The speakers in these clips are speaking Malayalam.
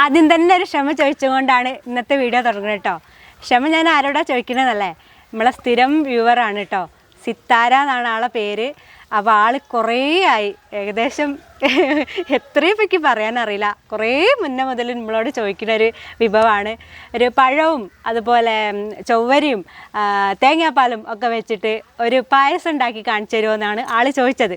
ആദ്യം തന്നെ ഒരു ക്ഷമ ചോദിച്ചുകൊണ്ടാണ് ഇന്നത്തെ വീഡിയോ തുടങ്ങുന്നത് കേട്ടോ. ക്ഷമ ഞാൻ ആരോടാ ചോദിക്കണതല്ലേ നമ്മളെ സ്ഥിരം വ്യൂവറാണ് കേട്ടോ. സിത്താര എന്നാണ് ആളെ പേര്. അപ്പോൾ ആൾ കുറേ ആയി. ഏകദേശം എത്രയും പറ്റി പറയാനറിയില്ല കുറേ മുന്നേ മുതൽ നമ്മളോട് ചോദിക്കുന്ന ഒരു വിഭവമാണ്. ഒരു പഴവും അതുപോലെ ചൊവ്വരിയും തേങ്ങാപ്പാലും ഒക്കെ വെച്ചിട്ട് ഒരു പായസം ഉണ്ടാക്കി കാണിച്ചു തരുമോ എന്നാണ് ആൾ ചോദിച്ചത്.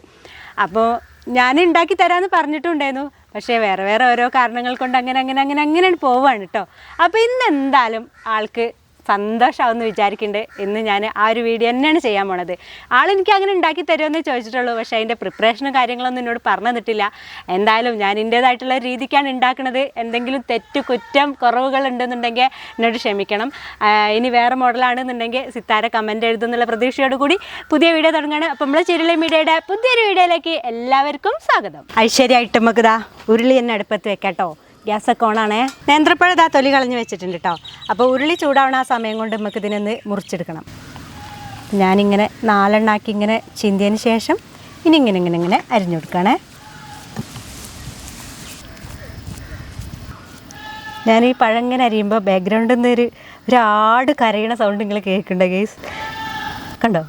അപ്പോൾ ഞാൻ ഉണ്ടാക്കി തരാമെന്ന് പറഞ്ഞിട്ടുണ്ടായിരുന്നു. പക്ഷേ വേറെ വേറെ ഓരോ കാരണങ്ങൾ കൊണ്ട് അങ്ങനെ അങ്ങനെ അങ്ങനെ അങ്ങനെ പോവാണ് കേട്ടോ അപ്പോൾ ഇന്ന് എന്തായാലും ആൾക്ക് സന്തോഷമാവെന്ന് വിചാരിക്കുന്നുണ്ട് ഇന്ന് ഞാൻ ആ ഒരു വീഡിയോ തന്നെയാണ് ചെയ്യാൻ പോണത്. ആളെനിക്ക് അങ്ങനെ ഉണ്ടാക്കി തരുമെന്ന് ചോദിച്ചിട്ടുള്ളൂ. പക്ഷേ അതിന്റെ പ്രിപ്പറേഷനും കാര്യങ്ങളൊന്നും എന്നോട് പറഞ്ഞു തന്നിട്ടില്ല. എന്തായാലും ഞാൻ എന്റേതായിട്ടുള്ള രീതിക്കാണ് ഉണ്ടാക്കുന്നത് എന്തെങ്കിലും തെറ്റ് കുറ്റം കുറവുകൾ ഉണ്ടെന്നുണ്ടെങ്കിൽ എന്നോട് ക്ഷമിക്കണം. ഇനി വേറെ മോഡലാണെന്നുണ്ടെങ്കിൽ സിത്താര കമന്റ് എഴുതുന്നുള്ള പ്രതീക്ഷയോട് കൂടി പുതിയ വീഡിയോ തുടങ്ങുകയാണ് അപ്പോൾ നമ്മൾ ചിരുളി മീഡിയയുടെ പുതിയൊരു വീഡിയോയിലേക്ക് എല്ലാവർക്കും സ്വാഗതം. ഐശ്വര്യ ഇതാ ഉരുളി എന്നെ അടുപ്പത്ത് വെക്കാട്ടോ ഗ്യാസൊക്കെ ഓണാണേ. നേന്ത്രപ്പഴം ഇതാ തൊലി കളഞ്ഞ് വെച്ചിട്ടുണ്ട് കേട്ടോ അപ്പോൾ ഉരുളി ചൂടാവണ ആ സമയം കൊണ്ട് നമുക്ക് ഇതിനൊന്ന് മുറിച്ചെടുക്കണം. ഞാനിങ്ങനെ നാലെണ്ണാക്കി ഇങ്ങനെ ചിന്തിയതിന് ശേഷം ഇനി ഇങ്ങനെ ഇങ്ങനെ ഇങ്ങനെ അരിഞ്ഞു കൊടുക്കണേ. ഞാൻ ഈ പഴം ഇങ്ങനെ അരിയുമ്പോൾ ബാക്ക്ഗ്രൗണ്ടിൽ നിന്ന് ഒരു ഒരാട് കരയണ സൗണ്ട് നിങ്ങൾ കേൾക്കണ്ട ഗേസ് കണ്ടോ?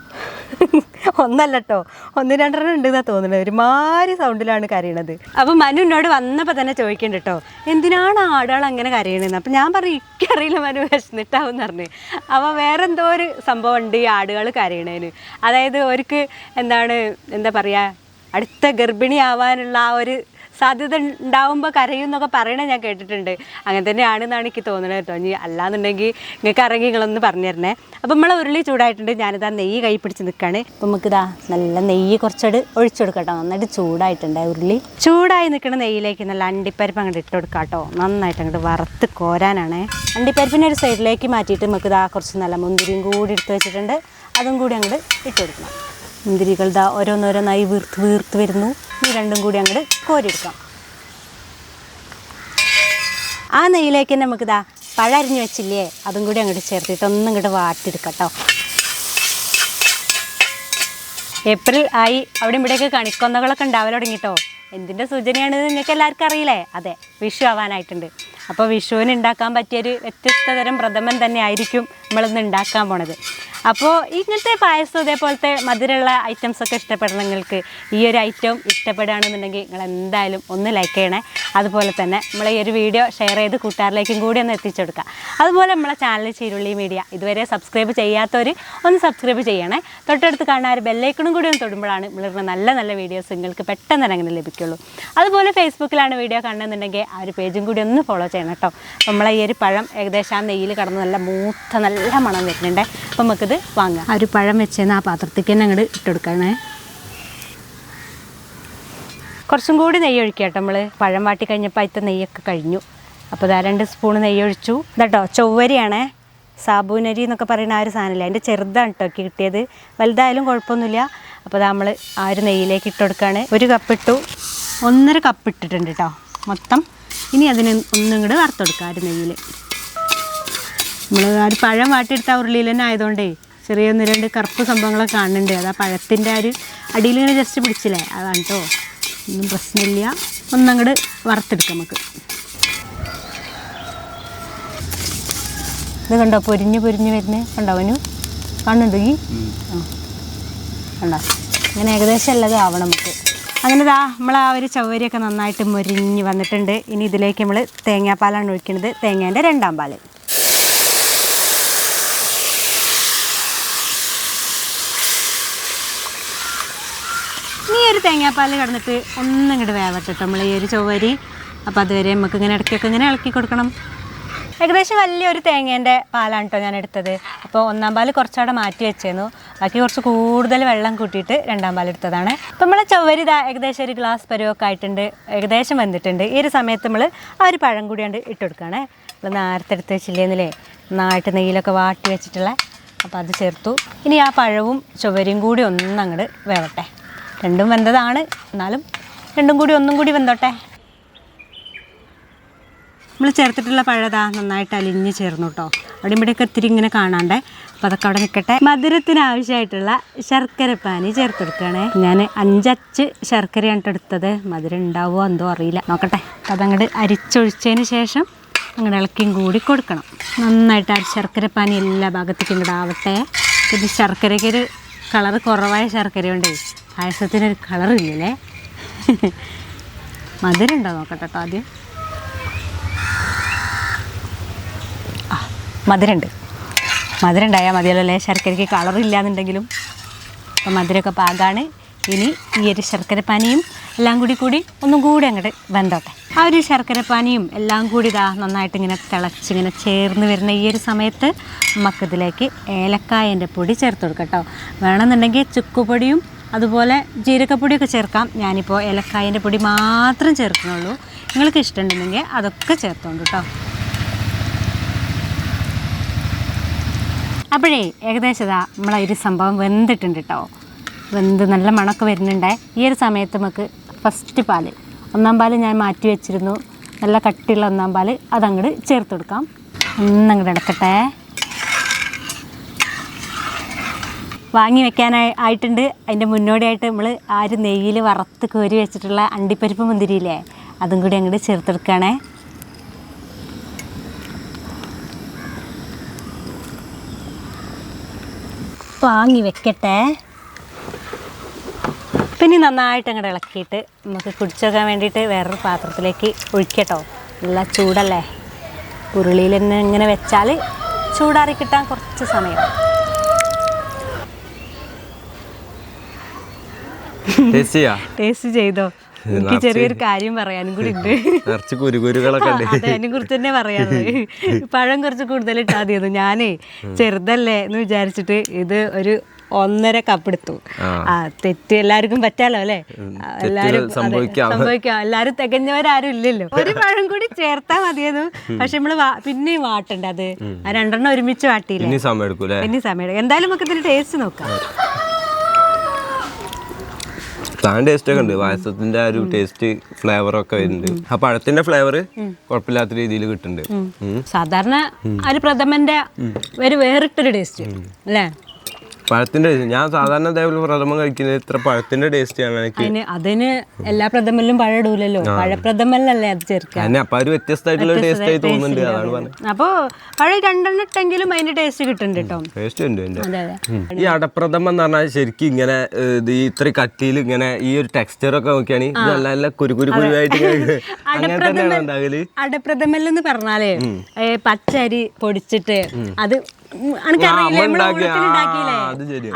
ഒന്നല്ല കേട്ടോ ഒന്ന് രണ്ടെണ്ണം ഉണ്ട് എന്നാ തോന്നുന്നത്. ഒരുമാതിരി സൗണ്ടിലാണ് കരയണത്. അപ്പൊ മനു എന്നോട് വന്നപ്പോൾ തന്നെ ചോദിക്കണ്ട കേട്ടോ എന്തിനാണ് ആടുകൾ അങ്ങനെ കരയണതെന്ന് അപ്പം ഞാൻ പറഞ്ഞു എനിക്കറിയില്ല മനു വിശന്നിട്ടാവും പറഞ്ഞു. അപ്പോൾ വേറെ എന്തോ ഒരു സംഭവം ഉണ്ട് ഈ ആടുകൾ കരയണേന്. അതായത് അവർക്ക് എന്താണ് എന്താ പറയാ അടുത്ത ഗർഭിണി ആവാനുള്ള ആ ഒരു സാധ്യത ഉണ്ടാവുമ്പോൾ കരയും എന്നൊക്കെ പറയണ ഞാൻ കേട്ടിട്ടുണ്ട്. അങ്ങനെ തന്നെയാണെന്നാണ് എനിക്ക് തോന്നുന്നത് കേട്ടോ. ഇനി അല്ലാന്നുണ്ടെങ്കിൽ നിങ്ങൾക്ക് ഇറങ്ങി നിങ്ങളൊന്ന് പറഞ്ഞു തരണേ. അപ്പോൾ നമ്മൾ ഉരുളി ചൂടായിട്ടുണ്ട്. ഞാനിതാ നെയ്യ് കൈ പിടിച്ച് നിൽക്കുകയാണ് അപ്പം നമുക്കിതാ നല്ല നെയ്യ് കുറച്ചോട് ഒഴിച്ചു കൊടുക്കട്ടോ നന്നായിട്ട് ചൂടായിട്ടുണ്ട് ഉരുളി. ചൂടായി നിൽക്കുന്ന നെയ്യിലേക്ക് നല്ല അണ്ടിപ്പരിപ്പ് അങ്ങോട്ട് ഇട്ട് കൊടുക്കാം കേട്ടോ. നന്നായിട്ട് അങ്ങോട്ട് വറുത്ത് കോരാനാണ്. അണ്ടിപ്പരിപ്പിനെ ഒരു സൈഡിലേക്ക് മാറ്റിയിട്ട് നമുക്കിതാ കുറച്ച് നല്ല മുന്തിരിയും കൂടി എടുത്ത് വെച്ചിട്ടുണ്ട്. അതും കൂടി അങ്ങോട്ട് ഇട്ട് കൊടുക്കണം. മുന്തിരികൾ ദാ ഓരോന്നോരോന്നായി വീർത്ത് വീർത്ത് വരുന്നു. ഈ രണ്ടും കൂടി അങ്ങോട്ട് കോരിയെടുക്കാം. ആ നെയ്യിലേക്ക് നമുക്ക് ഇതാ പഴരിഞ്ഞ് വെച്ചില്ലേ അതും കൂടി അങ്ങോട്ട് ചേർത്തിട്ട് ഒന്നും ഇങ്ങോട്ട് വാട്ടിയെടുക്കാം ഏപ്രിൽ ആയി. അവിടെ ഇവിടെയൊക്കെ കണിക്കൊന്നകളൊക്കെ ഉണ്ടാവൽ തുടങ്ങിട്ടോ. എന്തിന്റെ സൂചനയാണ് നിങ്ങൾക്ക് എല്ലാവർക്കും അറിയില്ലേ? അതെ വിഷു ആവാനായിട്ടുണ്ട്. അപ്പോൾ വിഷുവിന് ഉണ്ടാക്കാൻ പറ്റിയൊരു വ്യത്യസ്ത തരം പ്രഥമൻ തന്നെ ആയിരിക്കും നമ്മളിന്ന് ഉണ്ടാക്കാൻ പോണത്. അപ്പോൾ ഇങ്ങനത്തെ പായസം ഇതേപോലത്തെ മധുരമുള്ള ഐറ്റംസ് ഒക്കെ ഇഷ്ടപ്പെടുന്ന നിങ്ങൾക്ക് ഈ ഒരു ഐറ്റം ഇഷ്ടപ്പെടുകയാണെന്നുണ്ടെങ്കിൽ നിങ്ങൾ എന്തായാലും ഒന്ന് ലൈക്ക് ചെയ്യണേ. അതുപോലെ തന്നെ നമ്മൾ ഈ ഒരു വീഡിയോ ഷെയർ ചെയ്ത് കൂട്ടുകാരിലേക്കും കൂടി ഒന്ന് എത്തിച്ചു കൊടുക്കുക അതുപോലെ നമ്മളെ ചാനൽ ചീരുള്ളി മീഡിയ ഇതുവരെ സബ്സ്ക്രൈബ് ചെയ്യാത്തവർ ഒന്ന് സബ്സ്ക്രൈബ് ചെയ്യണേ. തൊട്ടടുത്ത് കാണാൻ ഒരു ബെല്ലൈക്കണും കൂടി ഒന്ന് തൊടുമ്പോഴാണ് നമ്മളിടുന്ന നല്ല നല്ല വീഡിയോസ് നിങ്ങൾക്ക് പെട്ടെന്ന് തന്നെ അങ്ങനെ ലഭിക്കുള്ളൂ. അതുപോലെ ഫേസ്ബുക്കിലാണ് വീഡിയോ കാണുന്നുണ്ടെങ്കിൽ ആ ഒരു പേജും കൂടി ഒന്ന് ഫോളോ ചെയ്യണം കേട്ടോ. നമ്മളെ ഈ ഒരു പഴം ഏകദേശം ആ നെയ്യിൽ കടന്ന് നല്ല മൂത്ത നല്ല മണം വരുന്നുണ്ട്. അപ്പം നമുക്കിത് വാങ്ങാം. ആ ഒരു പഴം വെച്ച് ആ പാത്രത്തേക്ക് തന്നെ അങ്ങോട്ട് ഇട്ടെടുക്കണേ കുറച്ചും കൂടി നെയ്യ് ഒഴിക്കുക കേട്ടോ നമ്മൾ പഴം വാട്ടി കഴിഞ്ഞപ്പോൾ അതിന്റെ നെയ്യൊക്കെ കഴിഞ്ഞു. അപ്പോൾ ഇതാ രണ്ട് സ്പൂൺ നെയ്യ് ഒഴിച്ചു. ഇതാട്ടോ ചൊവ്വരിയാണേ. സാബൂനരി എന്നൊക്കെ പറയുന്ന ആ ഒരു സാധനമില്ല അതിന്റെ ചെറുതാണ് കേട്ടോ ഒക്കെ കിട്ടിയത്. വലുതായാലും കുഴപ്പമൊന്നുമില്ല. അപ്പോൾ നമ്മൾ ആ ഒരു നെയ്യിലേക്ക് ഇട്ട് കൊടുക്കുകയാണ് ഒരു കപ്പ് ഇട്ടു. ഒന്നര കപ്പ് ഇട്ടിട്ടുണ്ട് കേട്ടോ. മൊത്തം ഇനി അതിന് ഒന്നും കൂടെ വറുത്തെടുക്കാം ആ ഒരു നെയ്യിൽ നമ്മൾ ആ ഒരു പഴം വാട്ടിയെടുത്ത ആ ഉരുളിയിൽ തന്നെ ആയതുകൊണ്ടേ ചെറിയ ഒന്ന് രണ്ട് കറുപ്പ് സംഭവങ്ങളൊക്കെ കാണുന്നുണ്ട്. അത് ആ പഴത്തിന്റെ ആ ഒരു അടിയിൽ ഇങ്ങനെ ജസ്റ്റ് പിടിച്ചില്ലേ? അതാണ് കേട്ടോ ഒന്നും പ്രശ്നമില്ല. ഒന്നങ്ങോട്ട് വറുത്തെടുക്കാം നമുക്ക്. ഇത് കണ്ടോ? പൊരിഞ്ഞ് പൊരിഞ്ഞ് വരുന്നത് കണ്ടോ അവനു? കാണുന്നുണ്ടോ ഈ? ആ. കണ്ടോ? അങ്ങനെ ഏകദേശം ഉള്ളത് ആവണം നമുക്ക്. അങ്ങനെ ഇതാ നമ്മൾ ആ ഒരു ചവരിയൊക്കെ നന്നായിട്ട് മുരിഞ്ഞ് വന്നിട്ടുണ്ട്. ഇനി ഇതിലേക്ക് നമ്മൾ തേങ്ങാപ്പാലാണ് ഒഴിക്കുന്നത് തേങ്ങേന്റെ രണ്ടാം പാൽ. ഇനി ഒരു തേങ്ങാപ്പാൽ കിടന്നിട്ട് ഒന്നും ഇങ്ങോട്ട് വേവട്ടെ നമ്മൾ ഈ ഒരു ചൊവ്വരി. അപ്പോൾ അതുവരെ നമുക്ക് ഇങ്ങനെ ഇടയ്ക്കൊക്കെ ഇങ്ങനെ ഇളക്കി കൊടുക്കണം. ഏകദേശം വലിയൊരു തേങ്ങേന്റെ പാലാണ് കേട്ടോ ഞാൻ എടുത്തത് അപ്പോൾ ഒന്നാം പാൽ കുറച്ചവിടെ മാറ്റി വെച്ചേന്നു. ബാക്കി കുറച്ച് കൂടുതൽ വെള്ളം കൂട്ടിയിട്ട് രണ്ടാം പാൽ എടുത്തതാണ്. അപ്പോൾ നമ്മളെ ചൊവ്വരി ഏകദേശം ഒരു ഗ്ലാസ് പരുവൊക്കെ ആയിട്ടുണ്ട്. ഏകദേശം വന്നിട്ടുണ്ട്. ഈ ഒരു സമയത്ത് നമ്മൾ ആ ഒരു പഴം കൂടിയാണ്ട് ഇട്ട് കൊടുക്കുകയാണേ നമ്മൾ നേരത്തെ എടുത്ത് വെച്ചില്ലേന്നില്ലേ? നന്നായിട്ട് നെയ്യിലൊക്കെ വാട്ടി വെച്ചിട്ടുള്ള. അപ്പോൾ അത് ചേർത്തു. ഇനി ആ പഴവും ചുവരും കൂടി ഒന്നും അങ്ങോട്ട് വേവട്ടെ. രണ്ടും വെന്തതാണ്. എന്നാലും രണ്ടും കൂടി ഒന്നും കൂടി വെന്തോട്ടെ. നമ്മൾ ചേർത്തിട്ടുള്ള പഴതാ നന്നായിട്ട് അലിഞ്ഞ് ചേർന്നു കേട്ടോ അവിടെ ഇവിടെയൊക്കെ ഇത്തിരി ഇങ്ങനെ കാണാണ്ടേ. അപ്പോൾ അതൊക്കെ അവിടെ നിൽക്കട്ടെ മധുരത്തിന് ആവശ്യമായിട്ടുള്ള ശർക്കര പാനി ചേർത്ത് കൊടുക്കുകയാണേ. ഞാൻ അഞ്ചച്ച് ശർക്കരയാണ് എടുത്തത്. മധുരം ഉണ്ടാവുമോ എന്തോ അറിയില്ല. നോക്കട്ടെ. അതങ്ങോട്ട് അരിച്ചൊഴിച്ചതിന് ശേഷം അങ്ങോട്ട് ഇളക്കിയും കൂടി കൊടുക്കണം. നന്നായിട്ട് ആ ശർക്കര പാനി എല്ലാ ഭാഗത്തേക്കും ഇങ്ങോട്ട് ആവട്ടെ. പിന്നെ ശർക്കരയ്ക്ക് ഒരു കളറ് കുറവായ ശർക്കര കൊണ്ടേ പായസത്തിനൊരു കളറില്ലല്ലേ? മധുരം ഉണ്ടോ? നോക്കട്ടെ കേട്ടോ ആദ്യം. മധുരമുണ്ട് മധുരം ഉണ്ടായാൽ മതിയല്ലോ അല്ലേ? ശർക്കരയ്ക്ക് കളറില്ലാന്നുണ്ടെങ്കിലും അപ്പം മധുരമൊക്കെ പാകാണ്. ഇനി ഈ ഒരു ശർക്കരപ്പാനിയും എല്ലാം കൂടി കൂടി ഒന്നും കൂടി അങ്ങോട്ട് വെന്തോട്ടെ. ആ ഒരു ശർക്കരപ്പാനിയും എല്ലാം കൂടി ഇതാ നന്നായിട്ട് ഇങ്ങനെ തിളച്ച് ഇങ്ങനെ ചേർന്ന് വരുന്ന ഈ ഒരു സമയത്ത് നമുക്കിതിലേക്ക് ഏലക്കായന്റെ പൊടി ചേർത്ത് കൊടുക്കാം കേട്ടോ. വേണമെന്നുണ്ടെങ്കിൽ ചുക്കുപൊടിയും അതുപോലെ ജീരകപ്പൊടിയൊക്കെ ചേർക്കാം. ഞാനിപ്പോൾ ഏലക്കായന്റെ പൊടി മാത്രം ചേർക്കുന്നുള്ളൂ. നിങ്ങൾക്ക് ഇഷ്ടമുണ്ടെങ്കിൽ അതൊക്കെ ചേർത്തോണ്ട് കേട്ടോ. അപ്പോഴേ ഏകദേശം ഇതാ നമ്മളെ ഒരു സംഭവം വെന്തിട്ടുണ്ട് കേട്ടോ വെന്ത് നല്ല മണമൊക്കെ വരുന്നുണ്ടേ. ഈ ഒരു സമയത്ത് നമുക്ക് ഫസ്റ്റ് പാൽ ഒന്നാം പാൽ ഞാൻ മാറ്റി വെച്ചിരുന്നു. നല്ല കട്ടിയുള്ള ഒന്നാം പാൽ അതങ്ങോട്ട് ചേർത്ത് കൊടുക്കാം. ഒന്നങ്ങോട്ട് ഇടക്കട്ടെ വാങ്ങി വെക്കാനായി ആയിട്ടുണ്ട്. അതിന്റെ മുന്നോടിയായിട്ട് നമ്മൾ ആ ഒരു നെയ്യിൽ വറുത്ത് കോരി വെച്ചിട്ടുള്ള അണ്ടിപ്പരിപ്പ് മുന്തിരിയില്ലേ അതും കൂടി അങ്ങോട്ട് ചേർത്തെടുക്കുകയാണേ വാങ്ങി വെക്കട്ടെ. പിന്നെ നന്നായിട്ട് അങ്ങോട്ട് ഇളക്കിയിട്ട് നമുക്ക് കുടിച്ചൊക്കാൻ വേണ്ടിയിട്ട് വേറൊരു പാത്രത്തിലേക്ക് ഒഴിക്കട്ടോ. നല്ല ചൂടല്ലേ? ഉരുളിയിൽ തന്നെ ഇങ്ങനെ വെച്ചാൽ ചൂടാറി കിട്ടാൻ കുറച്ച് സമയം. ടേസ്റ്റ് ചെയ്തോ? എനിക്ക് ചെറിയൊരു കാര്യം പറയാനും കൂടി ഉണ്ട്. നിറച്ച് കുരുകുരുകളൊക്കെ ഉണ്ട്. അതിനെ കുറിച്ച് തന്നെ പറയാം പഴം കുറച്ച് കൂടുതൽ ഇട്ടാൽ മതിയെന്ന് ഞാനേ ചെറുതല്ലേ എന്ന് വിചാരിച്ചിട്ട് ഇത് ഒരു ഒന്നര കപ്പ് എടുത്തു. ആ. തെറ്റ് എല്ലാവർക്കും പറ്റാലോ അല്ലേ? എല്ലാവരും എല്ലാരും സംഭവിക്കാം. എല്ലാരും തികഞ്ഞവരാരും ഇല്ലല്ലോ. ഒരു പഴം കൂടി ചേർത്താൽ മതിയെന്നു. പക്ഷെ നമ്മൾ പിന്നെയും വാട്ടണ്ട അത് ആ രണ്ടെണ്ണം ഒരുമിച്ച് വാട്ടിയില്ല? ഇനി സമയം എടുക്കും. എന്തായാലും നമുക്ക് ഇതിന്റെ ടേസ്റ്റ് നോക്കാം. സാധനം ടേസ്റ്റ് ഒക്കെ ഉണ്ട്. പായസത്തിന്റെ ആ ഒരു ടേസ്റ്റ് ഫ്ലേവർ ഒക്കെ വരുന്നുണ്ട്. ആ പഴത്തിന്റെ ഫ്ലേവർ കുഴപ്പമില്ലാത്ത രീതിയിൽ കിട്ടുന്നുണ്ട്. സാധാരണ ഒരു പ്രഥമന്റെ ഒരു വേറിട്ടൊരു ടേസ്റ്റ് അല്ലേ? പഴത്തിന്റെ ഞാൻ സാധാരണ പ്രഥമം കഴിക്കുന്നത് ഇത്ര പഴത്തിന്റെ ടേസ്റ്റ് ആണ് എനിക്ക്. അതിന് അതിന് എല്ലാ പ്രഥമനിലും പഴം ഇടൂലല്ലോ. പഴപ്രഥമനിലല്ലേ അത് ചേർക്കുക അതിന് അപ്പൊ ഒരു വ്യത്യസ്തമായിട്ടുള്ള ടേസ്റ്റ് ആയി തോന്നുന്നുണ്ട്. അതാണ് പറഞ്ഞത്. അപ്പോ പഴം രണ്ടെണ്ണം ഇട്ടെങ്കിലും അതിന്റെ ടേസ്റ്റ് കിട്ടുന്നുണ്ട് കേട്ടോ ടേസ്റ്റ് ഉണ്ട് അതെ അതെ. ഈ അടപ്രഥമം എന്ന് പറഞ്ഞാൽ ശരിക്കും ഇങ്ങനെ ഏഹ്, ഇത് ഈ ഇത്ര കട്ടിയിൽ ഇങ്ങനെ ഈ ഒരു ടെക്സ്ചർ ഒക്കെ നോക്കിയാണെങ്കിൽ ഇത് നല്ല നല്ല കുരുകുരു കുരു കുരുവായിട്ട് ഇങ്ങനെ അങ്ങനെ തന്നെയാണ് ഉണ്ടാകൽ? അടപ്രഥമൽ എന്ന് പറഞ്ഞാലേ ഏ, പച്ചരി പൊടിച്ചിട്ട് അത്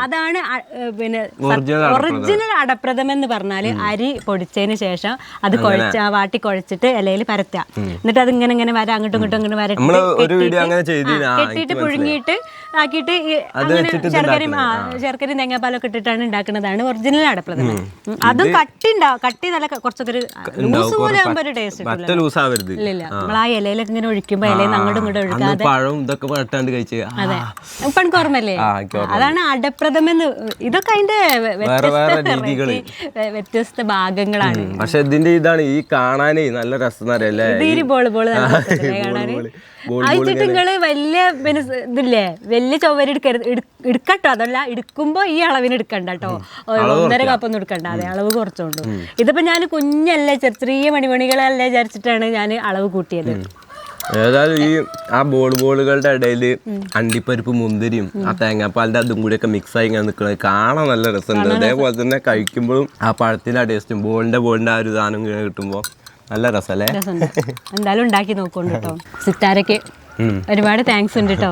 അതാണ് പിന്നെ ഒറിജിനൽ അടപ്രഥമൻ. എന്ന് പറഞ്ഞാൽ അരി പൊടിച്ചതിന് ശേഷം അത് കുഴച്ച വാട്ടി കുഴച്ചിട്ട് ഇലയിൽ പരത്തുക. എന്നിട്ട് അത് ഇങ്ങനെ ഇങ്ങനെ വരാം അങ്ങോട്ടും ഇങ്ങോട്ടും ഇങ്ങനെ വരട്ടിട്ട് ഒരു കെട്ടിയിട്ട് പുഴുങ്ങിയിട്ട് ആക്കിയിട്ട് ശർക്കരയും ശർക്കരയും തേങ്ങാപ്പാലൊക്കെ ഇട്ടിട്ടാണ് ഉണ്ടാക്കുന്നതാണ് ഒറിജിനൽ അടപ്രഥമൻ അതും കട്ടി ഉണ്ടാവും കട്ടി നല്ല കുറച്ചൊക്കെ ഒരു ലൂസ് പോലെ ആകുമ്പോൾ ഒരു ടേസ്റ്റ് ലൂസ് ആവരുത്. ഇല്ല നമ്മൾ ആ. ഇലയിലൊക്കെ ഇങ്ങനെ ഒഴിക്കുമ്പോൾ ഇലയിൽ അങ്ങോട്ടും ഇങ്ങോട്ടും അന്ന് ഒഴുകാതെ ഇതൊക്കെ പട്ടാണ്ട് കഴിച്ച് അതെ. ഇപ്പൊ എനിക്ക് ഓർമ്മല്ലേ അതാണ് അടപ്രഥമെന്ന്. ഇതൊക്കെ അതിന്റെ വ്യത്യസ്ത വ്യത്യസ്ത ഭാഗങ്ങളാണ്. പക്ഷെ ഇതിന്റെ ഇതാണ് ഈ കാണാനേ നല്ല രസം അറിയല്ലേ വലിയ ഇതില്ലേ? വലിയ ചൊവ്വരി എടുക്കരുത്. എടു- എടുക്കട്ടോ. അതല്ല എടുക്കുമ്പോ ഈ അളവിന് എടുക്കണ്ട കേട്ടോ. ഒന്നര കപ്പൊന്നും എടുക്കണ്ട. അതെ അളവ് കുറച്ചുകൊണ്ട് ഇതിപ്പോ ഞാൻ കുഞ്ഞല്ലേ ചെറിയ മണിമണികളല്ലേ വിചാരിച്ചിട്ടാണ് ഞാൻ അളവ് കൂട്ടിയത്. ഏതായാലും ഈ ആ ബോൾ ബോളുകളുടെ ഇടയിൽ അണ്ടിപ്പരിപ്പ് മുന്തിരിയും ആ തേങ്ങാപ്പാലിന്റെ അതും കൂടി ഒക്കെ മിക്സ് ആയി ഇങ്ങനെ നിൽക്കുന്നത് കാണാൻ നല്ല രസമുണ്ട്. അതേപോലെ തന്നെ കഴിക്കുമ്പോഴും ആ പഴത്തിന്റെ ടേസ്റ്റും ബോളിന്റെ ബോളിന്റെ ആ ഒരു സാധനം ഇങ്ങനെ കിട്ടുമ്പോൾ നല്ല രസമല്ലേ? എന്തായാലും ഉണ്ടാക്കി നോക്കോണ്ട് കേട്ടോ. സിത്താരക്ക് ഒരുപാട് താങ്ക്സ് ഉണ്ട് കേട്ടോ.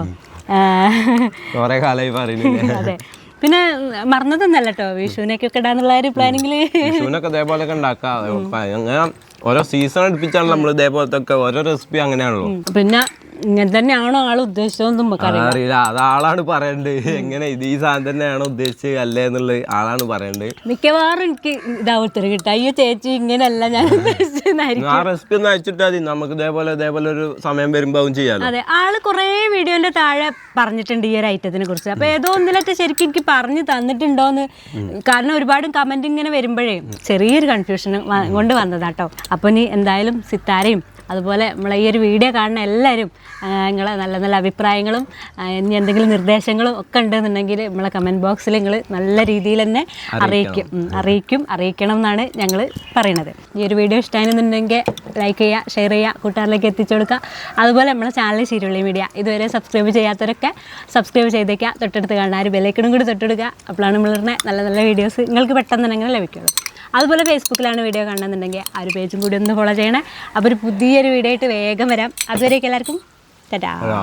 കുറെ കാലമായി പറയുന്നില്ലേ? അതെ. പിന്നെ മറന്നതൊന്നല്ല കേട്ടോ വിഷുവിനൊക്കെ ഇടാന്നുള്ള ഒരു പ്ലാനിങ്ങിൽ വിഷുവിനൊക്കെ ഇതേപോലെ ഉണ്ടാക്കാം അങ്ങനെ ഓരോ സീസൺ അടുപ്പിച്ചാണ് നമ്മൾ ഇതേപോലത്തെ ഓരോ റെസിപ്പി അങ്ങനെയാണല്ലോ. പിന്നെ ഇങ്ങനെ തന്നെയാണോ ആൾ ഉദ്ദേശിച്ചതെന്നും നമുക്കറിയാം അറിയില്ല. അത് ആളാണ് പറയണ്ടത് എങ്ങനെ ഇത് ഈ സാധനം തന്നെയാണോ ഉദ്ദേശിച്ചത് അല്ലേ എന്നുള്ളത് ആളാണ് പറയണ്ടത് മിക്കവാറും എനിക്ക് ഇതാവത്തര് കിട്ടുക അയ്യോ ചേച്ചി ഇങ്ങനെയല്ല ഞാൻ ഉദ്ദേശിച്ചതായിരിക്കും ആ റെസിപ്പി ഒന്ന് അയച്ചിട്ടാ മതി. നമുക്ക് ഇതേപോലെ ഇതേപോലെ ഒരു സമയം വരുമ്പോൾ അതും ചെയ്യാലോ. അതെ ആൾ കുറേ വീഡിയോന്റെ താഴെ പറഞ്ഞിട്ടുണ്ട് ഈ ഒരു ഐറ്റത്തിനെ കുറിച്ച്. അപ്പൊ ഏതോ ഒന്നിലൊക്കെ ശരിക്കും എനിക്ക് പറഞ്ഞു തന്നിട്ടുണ്ടോന്ന്. കാരണം ഒരുപാട് കമന്റ് ഇങ്ങനെ വരുമ്പോഴേ ചെറിയൊരു കൺഫ്യൂഷൻ കൊണ്ട് വന്നതാട്ടോ. അപ്പൊ ഇനി എന്തായാലും സിത്താരയും അതുപോലെ നമ്മളെ ഈ ഒരു വീഡിയോ കാണുന്ന എല്ലാവരും നിങ്ങൾ നല്ല നല്ല അഭിപ്രായങ്ങളും ഇനി എന്തെങ്കിലും നിർദ്ദേശങ്ങളും ഒക്കെ ഉണ്ടെന്നുണ്ടെങ്കിൽ നമ്മളെ കമന്റ് ബോക്സിൽ നിങ്ങൾ നല്ല രീതിയിൽ തന്നെ അറിയിക്കും. അറിയിക്കും. അറിയിക്കണം എന്നാണ് ഞങ്ങൾ പറയണത്. ഈ ഒരു വീഡിയോ ഇഷ്ടമായിരുന്നുണ്ടെങ്കിൽ ലൈക്ക് ചെയ്യുക ഷെയർ ചെയ്യുക കൂട്ടുകാരിലേക്ക് എത്തിച്ചു കൊടുക്കുക. അതുപോലെ നമ്മളെ ചാനൽ ശീരുള്ളി മീഡിയ ഇതുവരെ സബ്സ്ക്രൈബ് ചെയ്യാത്തവരൊക്കെ സബ്സ്ക്രൈബ് ചെയ്തേക്കുക. തൊട്ടടുത്ത് കാണാൻ ഒരു ബെലൈക്കണും കൂടി തൊട്ടെടുക്കുക അപ്പോഴാണ് നമ്മളിടുന്ന നല്ല നല്ല വീഡിയോസ് നിങ്ങൾക്ക് പെട്ടെന്ന് തന്നെ അങ്ങനെ ലഭിക്കുള്ളൂ. അതുപോലെ ഫേസ്ബുക്കിലാണ് വീഡിയോ കാണുന്നുണ്ടെങ്കിൽ ആ ഒരു പേജും കൂടി ഒന്ന് ഫോളോ ചെയ്യണേ. അപ്പോൾ ഒരു പുതിയൊരു വീഡിയോ ആയിട്ട് വേഗം വരാം. അതുവരേക്കും എല്ലാവർക്കും. ആ